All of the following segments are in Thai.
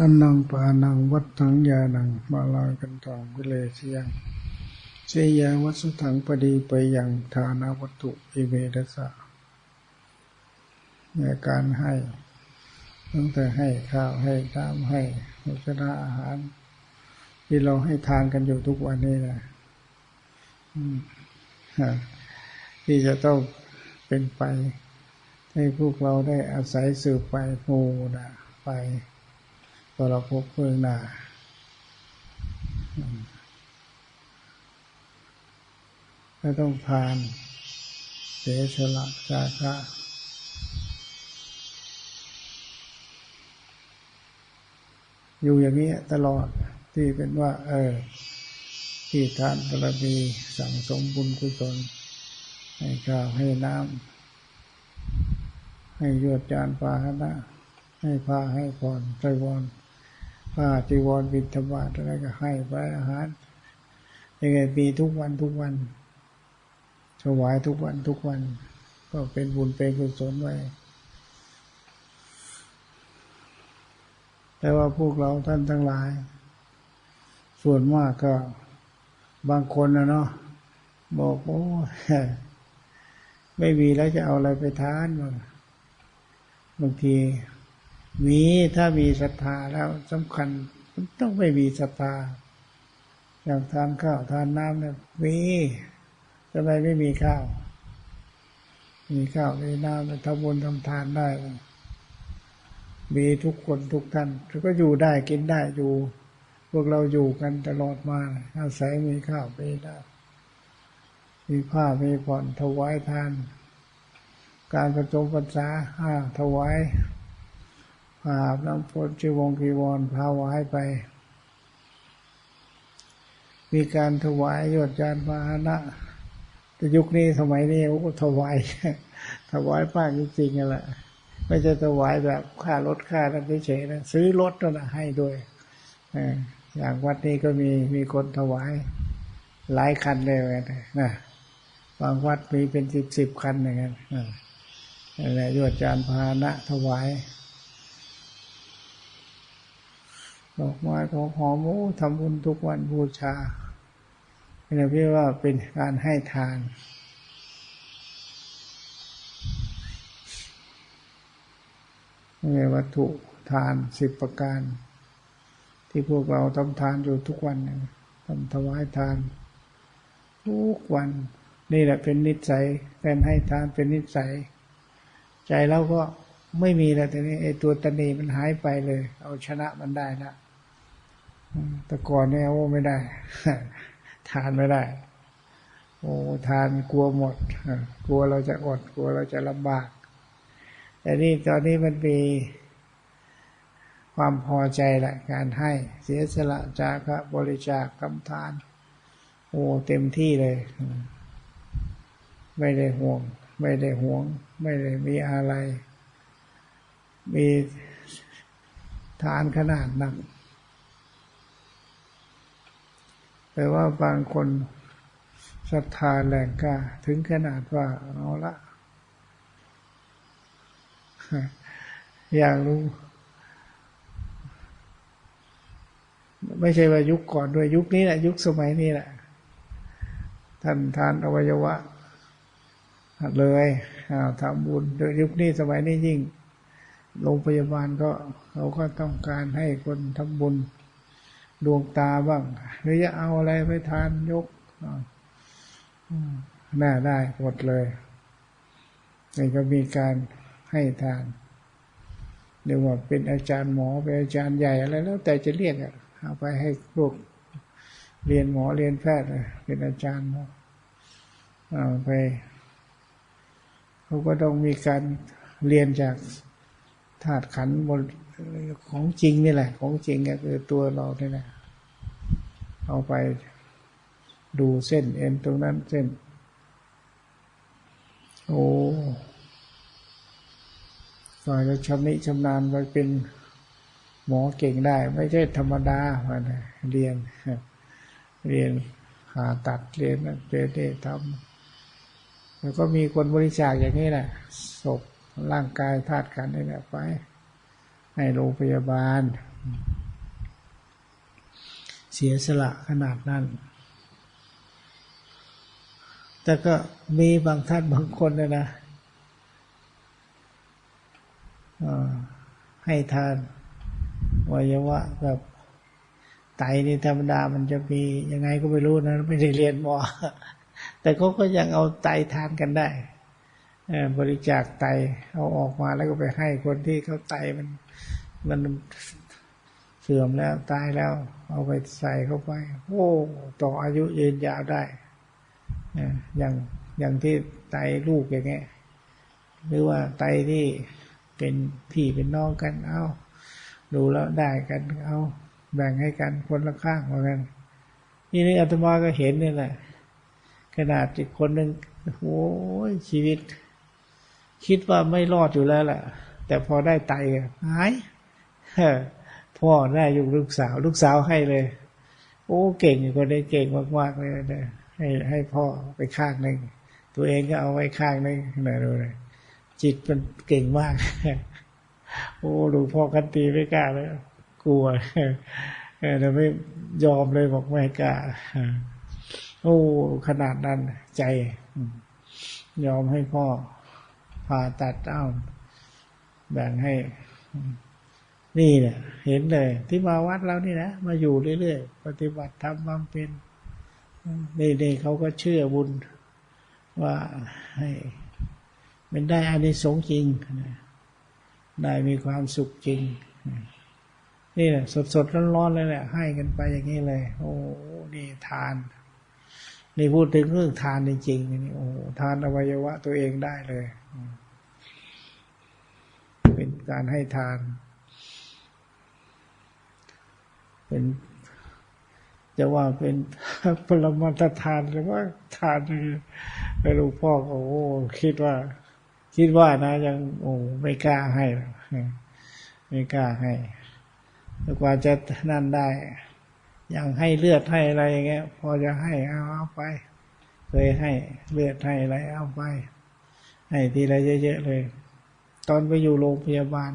อันนังปานังวัดถังยานังมาลากันทองวิเลเสียงเสียวัสุถังปดีไปยังฐานาวัตถุอิเวดสะในการให้ตั้งแต่ให้ข้าวให้น้ำให้โภชนาอาหาร ที่เราให้ทานกันอยู่ทุกวันนี้นะที่จะต้องเป็นไป ให้พวกเราได้อาศัยสืบไปโมนะไป ตรภพเพื่องหน้าไม่ต้องทานเสียสละจาคะอยู่อย่างนี้ตลอดที่เป็นว่า เออ ที่ทานบารมีสั่งสมบุญกุศลให้ข้าวให้น้ำให้ยวดจานปาหนะให้ผ้าให้ผ่อนไตรวร ผ้าจีวรบิณฑบาตอะไรก็ให้ไปอาหารยังไงมีทุกวันทุกวันถวายทุกวันทุกวัน ก็เป็นบุญเป็นกุศลไว้แต่ว่าพวกเราท่านทั้งหลาย ส่วนมากก็บางคนนะเนาะบอกโอ้ไม่มีแล้วจะเอาอะไรไปทานบางที มีถ้ามีศรัทธาแล้วสำคัญมันต้องไม่มีศรัทธาอย่างทานข้าวทานน้ำเนี่ยมีทำไมไม่มีข้าว มีข้าวมีน้ำทำบุญทำทานได้ มีทุกคนทุกท่านก็อยู่ได้กินได้อยู่ พวกเราอยู่กันตลอดมาอาศัยมีข้าวมีน้ำมีผ้ามีผ่อนถวายทาน การประจงพรรษาห้าถวาย อาบน้ำฝนจีวงกีวรพาวายไป มีการถวายยอดจานพาหนะแต่ยุคนี้สมัยนี้โอ้ถวายถวายมากจริงๆแหละไม่ใช่ถวายแบบค่ารถค่าอะไรเฉยๆนะซื้อรถนะให้ด้วยอย่างวัดนี้ก็มีมีคนถวายหลายคันเลยนะบางวัดมีเป็นสิบสิบคันอย่างนั้นอะไรยอดจานพาหนะถวาย ดอกไม้ของหอมโอ้ทำบุญทุกวันบูชาเนี่ยพี่ว่าเป็นการให้ทาน นี่วัตถุทานสิบประการ ที่พวกเราทำทานอยู่ทุกวันทำถวายทาน ทุกวัน นี่แหละเป็นนิสัยการให้ทานเป็นนิสัย ใจเราก็ไม่มีแล้วแต่นี้ไอ้ตัวตนีมันหายไปเลย เอาชนะมันได้แล้ว แต่ก่อนเนี่ยโอ้ไม่ได้ ทานไม่ได้ โอ้ทานกลัวหมดกลัวเราจะอดกลัวเราจะลำบาก แต่นี่ตอนนี้มันมีความพอใจแหละการให้เสียสละจากะบริจาคกำทาน โอ้เต็มที่เลย ไม่ได้ห่วง ไม่ได้ห่วง ไม่ได้มีอะไร มีทานขนาดนัก แต่ว่าบางคนศรัทธาแรงกล้า ถึงขนาดว่าเอาละ อยากรู้ ไม่ใช่ว่ายุคก่อนด้วยยุคนี้แหละยุคสมัยนี้แหละ ท่านทานอวัยวะเลยทำบุญโดยยุคนี้สมัยนี้ยิ่งโรงพยาบาลก็เขาก็ต้องการให้คนทำบุญ ดวงตาบ้างหรือจะเอาอะไรไปทานยกหน้าได้หมดเลยนี่ก็มีการให้ทานเรียกว่าเป็นอาจารย์หมอเป็นอาจารย์ใหญ่อะไรแล้ว แต่จะเรียกอะเอาไปให้พวกเรียนหมอเรียนแพทย์เป็นอาจารย์เอาไปเขาก็ต้องมีการเรียนจากธาตุขันบนของจริงนี่แหละ ของจริงก็คือตัวเรานี่แหละ เอาไปดูเส้นเอ็นตรงนั้นเส้น โอ้ฝ่ายจะชำนิชำนาญไปเป็นหมอเก่งได้ ไม่ใช่ธรรมดามันเรียน เรียนหาตัดเรียนนั่นเรียนนี่ทำแล้วก็มีคนบริจาคอย่างนี้แหละศพร่างกายธาตุกันนี่แหละไป ให้โรงพยาบาล เสียสละขนาดนั้น แต่ก็มีบางท่านบางคนนะนะให้ทานวัยวะแบบไตนี่ธรรมดามันจะมียังไงก็ไม่รู้นะ ไม่ได้เรียนหมอ แต่เขาก็ยังเอาไตทานกันได้บริจาคไตเอาออกมาแล้วก็ไปให้คนที่เขาไตมันมัน เสื่อมแล้วตายแล้ว เอาไปใส่เข้าไป โอ้ต่ออายุยืนยาวได้เอ่ออย่างอย่างที่ไตลูกอย่างเงี้ยหรือว่าไตที่เป็นพี่เป็นน้องกันเอาดูแล้วได้กันเอาแบ่งให้กันคนละข้างเหมือนกันนี่นี่อาตมาก็เห็นนี่แหละขนาดอีกคนหนึ่งโอ้ยชีวิต คิดว่าไม่รอดอยู่แล้วล่ะแต่พอได้ไตหายเฮ้อ พ่อได้ยู่ลูกสาว ลูกสาวให้เลย โอ้เก่งคนได้เก่งมากๆเลยนะให้ให้พ่อไปข้างหนึ่งตัวเองก็เอาไว้ข้างหนึ่งนะดูเลยจิตมันเก่งมาก โอ้หลวงพ่อกันตีไม่กล้าเลยกลัวเออแต่ไม่ยอมเลยบอกไม่กล้าโอ้ขนาดนั้นใจ ยอมให้พ่อผ่าตัดเอ้าแบ่งให้ นี่เนี่ยเห็นเลย ที่มาวัดเรานี่นะมาอยู่เรื่อยๆปฏิบัติทำบำเพ็ญอืมนี่เขาก็เชื่อบุญว่าให้มันได้อานิสงส์จริงได้มีความสุขจริง นี่แหละสดๆร้อนๆเลยแหละให้กันไปอย่างนี้เลย โอ้นี่ทานนี่พูดถึงเรื่องทานจริงๆนี่โอ้ทานอวัยวะตัวเองได้เลย เป็นการให้ทาน เป็น จะว่าเป็นปรมาตทานหรือว่าทานคือหลวงพ่อก็โอ้คิดว่า คิดว่านะ ยังโอ้ไม่กล้าให้ไม่กล้าให้กว่าจะนั่นได้อย่างให้เลือดให้อะไรอย่างเงี้ย พอจะให้เอาเอาไป เคยให้เลือดให้อะไรเอาไป ให้ทีละเยอะๆเลย ตอนไปอยู่โรงพยาบาล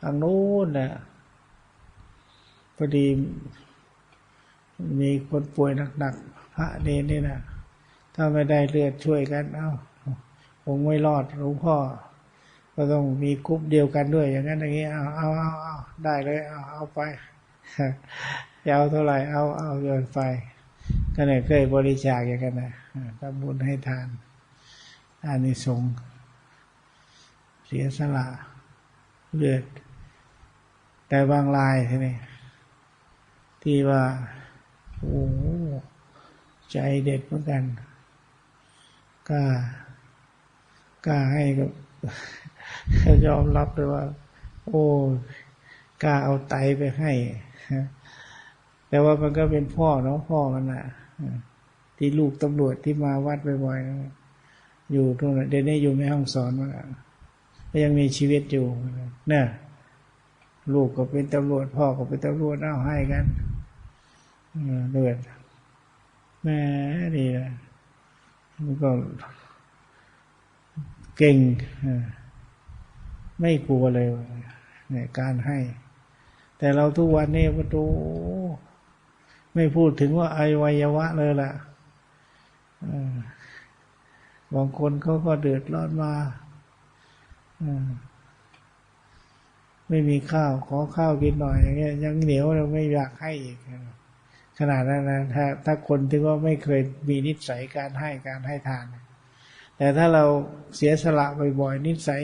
ทางโน้นน่ะ พอดีมีคนป่วยหนักๆพระเนนนี่นะถ้าไม่ได้เลือดช่วยกัน เอ้าคงไม่รอดหลวงพ่อ ก็ต้องมีกรุ๊ปเดียวกันด้วย อย่างนั้นอย่างนี้เอาเอาเอาเอาได้เลยเอาเอาไปจะเอาเท่าไหร่ เอาเอาเกินไปก็เนี่ยเคยบริจาคอย่างกันนะทำบุญให้ทานอานิสงส์เสียสละเลือด แต่บางรายทีนี้ ที่ว่าโอ้ใจเด็ดเหมือนกันกล้ากล้าให้กับยอมรับเลยว่า โอ้กล้าเอาไตไปให้แต่ว่ามันก็เป็นพ่อเนาะพ่อมันน่ะที่ลูกตำรวจที่มาวัดบ่อยๆอยู่ตรงนั้นเดี๋ยวนี้อยู่ในห้องสอนมันก็ยังมีชีวิตอยู่เนี่ย ลูกก็เป็นตำรวจ พ่อก็เป็นตำรวจเอาให้กันเลือดแม่ดีนะมันก็เก่งไม่กลัวเลยในการให้ แต่เราทุกวันนี้ประตูไม่พูดถึงว่าอวัยวะเลยล่ะบางคนเขาก็เดือดร้อนมา ไม่มีข้าวขอข้าวกินหน่อยอย่างเงี้ยยังเหนียวเราไม่อยากให้อีกขนาดนั้นนะถ้าถ้าคนที่ว่าไม่เคยมีนิสัยการให้การให้ทาน แต่ถ้าเราเสียสละบ่อยๆนิสัย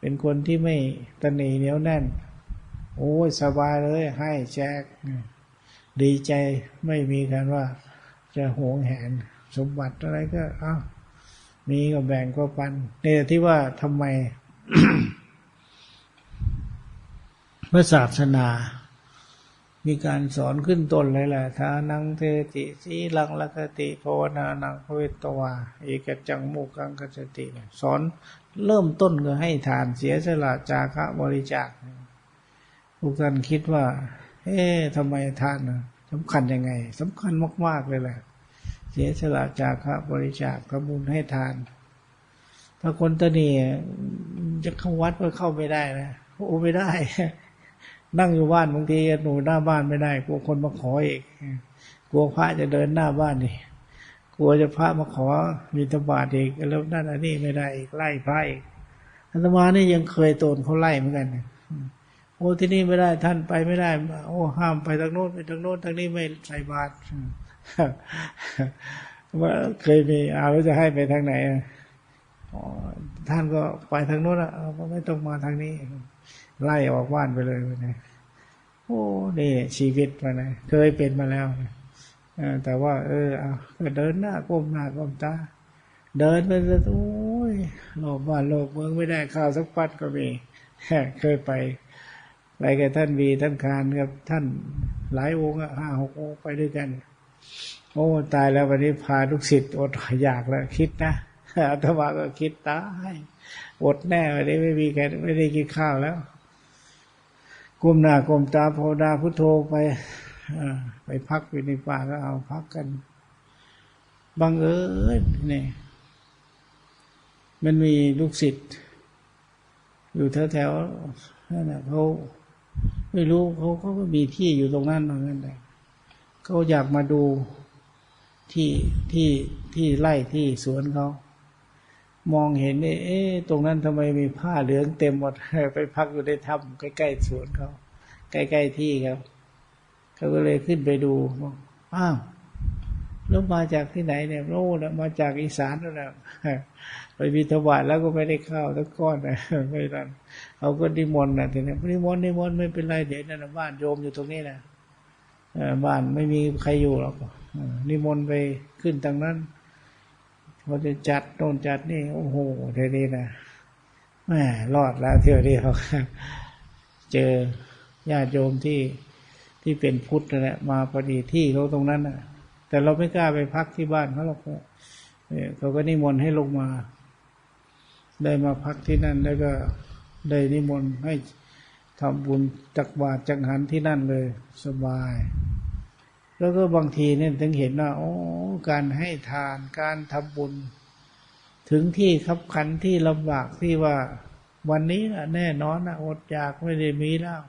เป็นคนที่ไม่ตนีเหนียวแน่น โอ้ยสบายเลยให้แจก ดีใจไม่มีการว่าจะหวงแหนสมบัติอะไรก็อ้ามีก็แบ่งก็ปันเนี่ยที่ว่าทำไม พระศาสนา มีการสอนขึ้นต้นเลยแหละทานังเทติสีลังละคติภาวนานังพเวตวาเอกจังมุกังกจติ สอนเริ่มต้นก็ให้ทานเสียสละจาคะบริจาคทุกท่านคิดว่า เอ๊ะทำไมทานสำคัญยังไงสำคัญมาก ๆ เลยแหละ เสียสละจาคะบริจาคทำบุญให้ทาน ถ้าคนตะนีจะเข้าวัดก็เข้าไม่ได้นะโอ้ไม่ได้ นั่งอยู่บ้านบางทีหนูหน้าบ้านไม่ได้กลัวคนมาขออีกกลัวพระจะเดินหน้าบ้านนี่กลัวจะพระมาขอมีตบาทอีกแล้วนั่นอันนี้ไม่ได้อีกไล่พระอีกอาตมานี่ยังเคยโดนเขาไล่เหมือนกันโอ้ที่นี่ไม่ได้ท่านไปไม่ได้ โอ้ห้ามไปทางโน้นไปทางโน้นทางนี้ไม่ใส่บาตรว่าเคยมีเอาแล้วจะให้ไปทางไหนอ๋อท่านก็ไปทางโน้นอะก็ไม่ต้องมาทางนี้ ไล่ออกบ้านไปเลยนะโอ้นี่ชีวิตมานะเคยเป็นมาแล้วนะแต่ว่า เออเอาเดินหน้าก้มหน้าก้มตาเดินไปเลยโอ้ยโลกบ้านโลกเมืองไม่ได้ข้าวสักปัดก็มีเคยไปไปกับท่านวีท่านคานกับท่านหลายองค์ห้าหกองค์ไปด้วยกัน โอ้ตายแล้ววันนี้พาลูกศิษย์อดอยากแล้วคิดนะอาตมาก็คิดตายอดแน่วันนี้ไม่มีใครไม่ได้กินข้าวแล้ว ก้มหน้าก้มตาภาวนาพุทโธไปไปพักอยู่ในป่าก็เอาพักกัน บังเอิญนี่มันมีลูกศิษย์อยู่แถวๆนั่นแหละเขาไม่รู้เขาเขาก็มีที่อยู่ตรงนั้นเหมือนกันแต่เขาอยากมาดูที่ที่ที่ไร่ที่สวนเขา มองเห็นเอ๊ะเอ๊ตรงนั้นทำไมมีผ้าเหลืองเต็มหมดไปพักอยู่ในถ้ำใกล้ๆสวนเขาใกล้ๆที่ครับเขาก็เลยขึ้นไปดูบอกอ้าวแล้วมาจากที่ไหนเนี่ยโอ้นะมาจากอีสานนั่นแหละไปบิณฑบาตแล้วก็ไม่ได้ข้าวทั้งก้อนนะไม่รันเขาก็นิมนต์นะทีนี้นิมนต์นิมนต์ไม่เป็นไรเดี๋ยวนั่นบ้านโยมอยู่ตรงนี้นะบ้านไม่มีใครอยู่หรอกนิมนต์ไปขึ้นทางนั้น เขาจะจัดโน่นจัดนี่โอ้โหเทีนี้นะแหมรอดแล้วเที่ยวนี้เขาเจอญาติโยมที่ที่เป็นพุทธนั่นแหละมาพอดีที่เขาตรงนั้นนะแต่เราไม่กล้าไปพักที่บ้านเขาหรอกเออเขาก็นิมนต์ให้ลงมา ได้มาพักที่นั่นแล้วก็ได้นิมนต์ให้ทำบุญจักบาตรจักหันที่นั่นเลย สบาย แล้วก็บางทีเนี่ยถึงเห็นว่าโอ้การให้ทานการทำบุญ ถึงที่ขับขันที่ลำบากที่ว่าวันนี้นะแน่นอนนะอดอยากไม่ได้มีแล้ว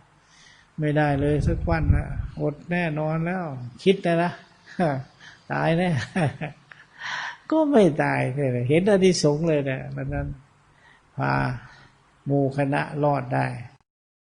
ไม่ได้เลยสักวันนะอดแน่นอนแล้ว คิดนะนะตายแน่ก็ไม่ตายเลยเห็นอนิสงเลยนะนนั้นพาหมู่คณะรอดได้